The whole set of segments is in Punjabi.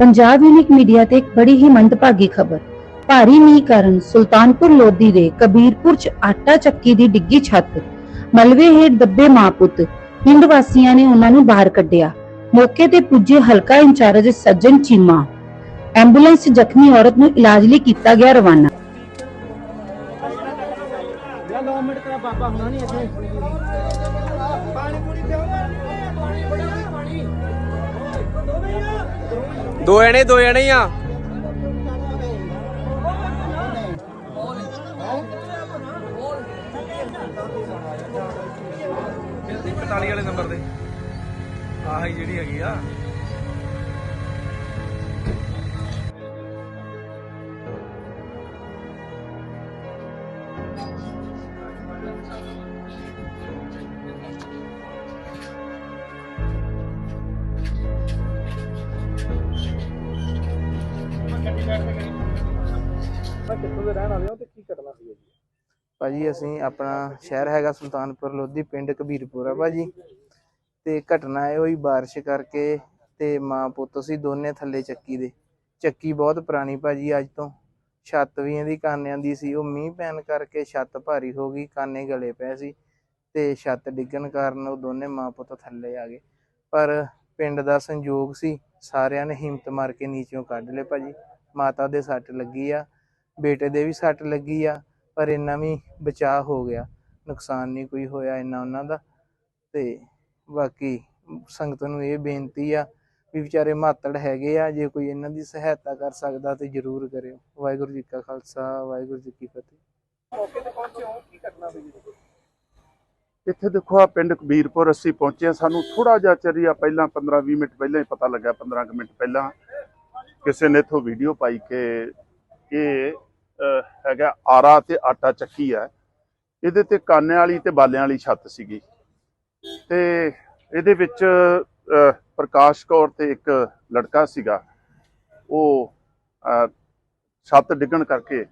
ਪੰਜਾਬ ਯੂਨਿਕ ਮੀਡੀਆ ਤੇ ਇੱਕ ਬੜੀ ਹੀ ਮੰਦਭਾਗੀ ਖਬਰ। ਭਾਰੀ ਮੀਂਹ ਕਾਰਨ ਸੁਲਤਾਨਪੁਰ ਲੋਧੀ ਦੇ ਕਬੀਰਪੁਰ ਚ ਆਟਾ ਚੱਕੀ ਦੀ ਡਿੱਗੀ ਛੱਤ। ਮਲਵੇ ਹੇਠ ਦੱਬੇ ਮਾਂ ਪੁੱਤ। ਪਿੰਡ ਵਾਸੀਆਂ ਨੇ ਉਹਨਾਂ ਨੂੰ ਬਾਹਰ ਕੱਢਿਆ। ਮੌਕੇ ਤੇ ਪੁੱਜੇ ਹਲਕਾ ਇੰਚਾਰਜ ਸੱਜਣ ਚੀਮਾ। ਐਂਬੂਲੈਂਸ ਜ਼ਖਮੀ ਔਰਤ ਨੂੰ ਇਲਾਜ ਲਈ ਕੀਤਾ ਗਿਆ ਰਵਾਨਾ। ਯਾ 2 ਮਿੰਟ ਤੇਰਾ ਬਾਬਾ ਹੋਣਾ ਨਹੀਂ ਇੱਥੇ। ਪਾਣੀ ਪੂਰੀ ਪਿਓ ਦੋ ਜਣੇ ਦੋ ਜਣੇ ਹੀ ਆ। ਪਤਾਲੀ ਵਾਲੇ ਨੰਬਰ ਤੇ। ਆਹੀ ਜਿਹੜੀ ਹੈਗੀ ਆ। ਕਿੱਥੋਂ ਦੇ ਰਹਿਣ ਵਾਲੇ ਹੋ ਤੇ ਕੀ ਘਟਨਾ ਹੋਈ ਜੀ ਭਾਜੀ, ਅਸੀਂ ਆਪਣਾ ਸ਼ਹਿਰ ਹੈਗਾ ਸੁਲਤਾਨਪੁਰ, ਲੋਧੀ, ਪਿੰਡ ਕਬੀਰਪੁਰ ਆ ਭਾਜੀ। ਤੇ ਘਟਨਾ ਇਹ ਹੋਈ ਬਾਰਿਸ਼ ਕਰਕੇ ਤੇ ਮਾਂ ਪੁੱਤ ਸੀ ਦੋਨੇ ਥੱਲੇ ਚੱਕੀ ਦੇ। ਚੱਕੀ ਬਹੁਤ ਪੁਰਾਣੀ ਭਾਜੀ ਅੱਜ ਤੋਂ। ਛੱਤ ਵੀ ਇਹਦੀ ਕਾਨਿਆਂ ਦੀ ਸੀ। ਉਹ ਮੀਂਹ ਪੈਣ ਕਰਕੇ ਛੱਤ ਭਾਰੀ ਹੋ ਗਈ, ਕਾਨੇ ਗਲੇ ਪਏ ਸੀ ਤੇ ਛੱਤ ਡਿੱਗਣ ਕਾਰਨ ਉਹ ਦੋਨੇ ਮਾਂ ਪੁੱਤ ਥੱਲੇ ਆ ਗਏ। ਪਰ ਪਿੰਡ ਦਾ ਸੰਯੋਗ ਸੀ, ਸਾਰਿਆਂ ਨੇ ਹਿੰਮਤ ਮਾਰ ਕੇ ਨੀਚੋਂ ਕੱਢ ਲਏ ਭਾਜੀ। ਮਾਤਾ ਦੇ ਸੱਟ ਲੱਗੀ ਆ। ਬੇਟੇ ਦੇ ਵੀ ਸੱਟ ਲੱਗੀ ਆ ਪਰ ਇੰਨਾ ਵੀ ਬਚਾਅ ਹੋ ਗਿਆ ਨੁਕਸਾਨ ਨਹੀਂ ਕੋਈ ਹੋਇਆ ਇੰਨਾ ਉਹਨਾਂ ਦਾ। ਤੇ ਬਾਕੀ ਸੰਗਤ ਨੂੰ ਇਹ ਬੇਨਤੀ ਆ ਵੀ ਵਿਚਾਰੇ ਮਾਤੜ ਹੈਗੇ ਆ ਜੇ ਕੋਈ ਇਹਨਾਂ ਦੀ ਸਹਾਇਤਾ ਕਰ ਸਕਦਾ ਤੇ ਜਰੂਰ ਕਰਿਓ। ਵਾਹਿਗੁਰੂ ਜੀ ਕਾ ਖਾਲਸਾ ਵਾਹਿਗੁਰੂ ਜੀ ਕੀ ਫਤਿਹ। ਮੌਕੇ ਤੇ ਪਹੁੰਚੇ ਹੋ ਕੀ ਘਟਨਾ ਹੋਈ ਜੀ? ਇੱਥੇ ਦੇਖੋ ਆ ਪਿੰਡ ਕਬੀਰਪੁਰ ਅਸੀਂ ਪਹੁੰਚੇ ਹਾਂ। ਸਾਨੂੰ ਥੋੜਾ ਜਿਹਾ ਚਰਿਆ ਪਹਿਲਾਂ 15-20 ਮਿੰਟ ਪਹਿਲਾਂ ਹੀ ਪਤਾ ਲੱਗਾ 15 ਕੁ ਮਿੰਟ ਪਹਿਲਾਂ। ਕਿਸੇ ਨੇ ਇਥੋਂ ਵੀਡੀਓ ਪਾਈ ਕਿ ਇਹ ਹੈਗਾ ਆਰਾ ਤੇ ਆਟਾ ਚੱਕੀ ਹੈ। ਇਹਦੇ ਤੇ ਕਾਨੇ ਵਾਲੀ ਤੇ ਬਾਲਿਆਂ ਵਾਲੀ ਛੱਤ ਸੀਗੀ। ਤੇ ਇਹਦੇ ਵਿੱਚ ਪ੍ਰਕਾਸ਼ ਕੌਰ ਤੇ ਇੱਕ ਲੜਕਾ ਸੀਗਾ। ਉਹ ਛੱਤ ਡਿੱਗਣ ਕਰਕੇ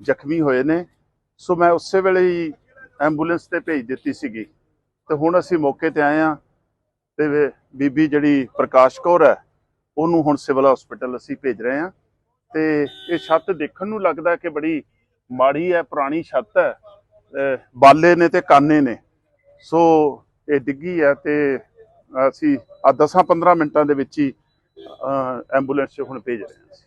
ਜ਼ਖਮੀ ਹੋਏ ਨੇ। ਸੋ ਮੈਂ ਉਸੇ ਵੇਲੇ ਹੀ ਐਂਬੂਲੈਂਸ ਤੇ ਭੇਜ ਦਿੱਤੀ ਸੀਗੀ। ਤੇ ਹੁਣ ਅਸੀਂ ਮੌਕੇ ਤੇ ਆਏ ਆ ਤੇ ਬੀਬੀ ਜਿਹੜੀ ਪ੍ਰਕਾਸ਼ ਕੌਰ ਹੈ, ਉਹਨੂੰ ਹੁਣ ਸਿਵਲ ਹਸਪੀਟਲ ਅਸੀਂ ਭੇਜ ਰਹੇ ਆ ਤੇ ਇਹ ਛੱਤ ਦੇਖਣ ਨੂੰ ਲੱਗਦਾ ਕਿ ਬੜੀ ਮਾੜੀ ਹੈ, ਪੁਰਾਣੀ ਛੱਤ ਹੈ। ਬਾਲੇ ਨੇ ਤੇ ਕਾਨੇ ਨੇ। ਸੋ ਇਹ ਡਿੱਗੀ ਹੈ ਤੇ ਅਸੀਂ ਆ 10-15 ਮਿੰਟਾਂ ਦੇ ਵਿੱਚ ਹੀ ਐਂਬੂਲੈਂਸ 'ਚ ਹੁਣ ਭੇਜ ਰਹੇ ਹਾਂ